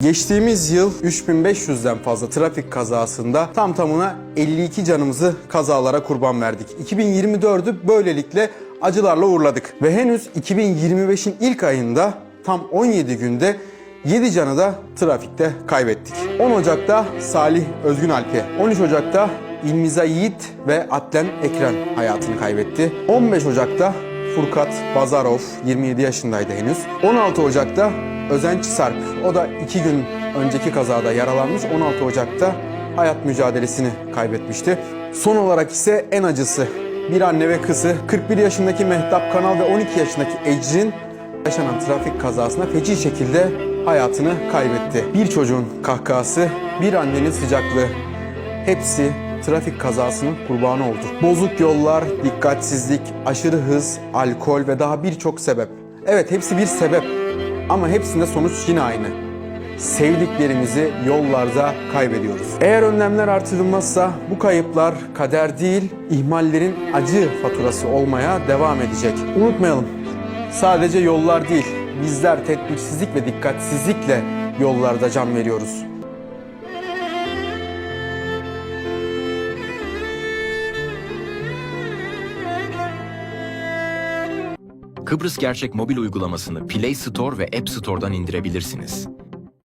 Geçtiğimiz yıl 3500'den fazla trafik kazasında tam tamına 52 canımızı kazalara kurban verdik. 2024'ü böylelikle acılarla uğurladık. Ve henüz 2025'in ilk ayında tam 17 günde 7 canı da trafikte kaybettik. 10 Ocak'ta Salih Özgün Alp'e, 13 Ocak'ta İlmiza Yiğit ve Atlen Ekren hayatını kaybetti. 15 Ocak'ta Furkat Bazarov 27 yaşındaydı henüz. 16 Ocak'ta Özenç Sarp o da 2 gün önceki kazada yaralanmış. 16 Ocak'ta hayat mücadelesini kaybetmişti. Son olarak ise en acısı bir anne ve kızı 41 yaşındaki Mehtap Kanal ve 12 yaşındaki Ecrin yaşanan trafik kazasında feci şekilde hayatını kaybetti. Bir çocuğun kahkahası, bir annenin sıcaklığı hepsi trafik kazasının kurbanı oldu. Bozuk yollar, dikkatsizlik, aşırı hız, alkol ve daha birçok sebep. Evet hepsi bir sebep ama hepsinde sonuç yine aynı. Sevdiklerimizi yollarda kaybediyoruz. Eğer önlemler artırılmazsa bu kayıplar kader değil, ihmallerin acı faturası olmaya devam edecek. Unutmayalım, sadece yollar değil, bizler tedbirsizlik ve dikkatsizlikle yollarda can veriyoruz. Kıbrıs Gerçek mobil uygulamasını Play Store ve App Store'dan indirebilirsiniz.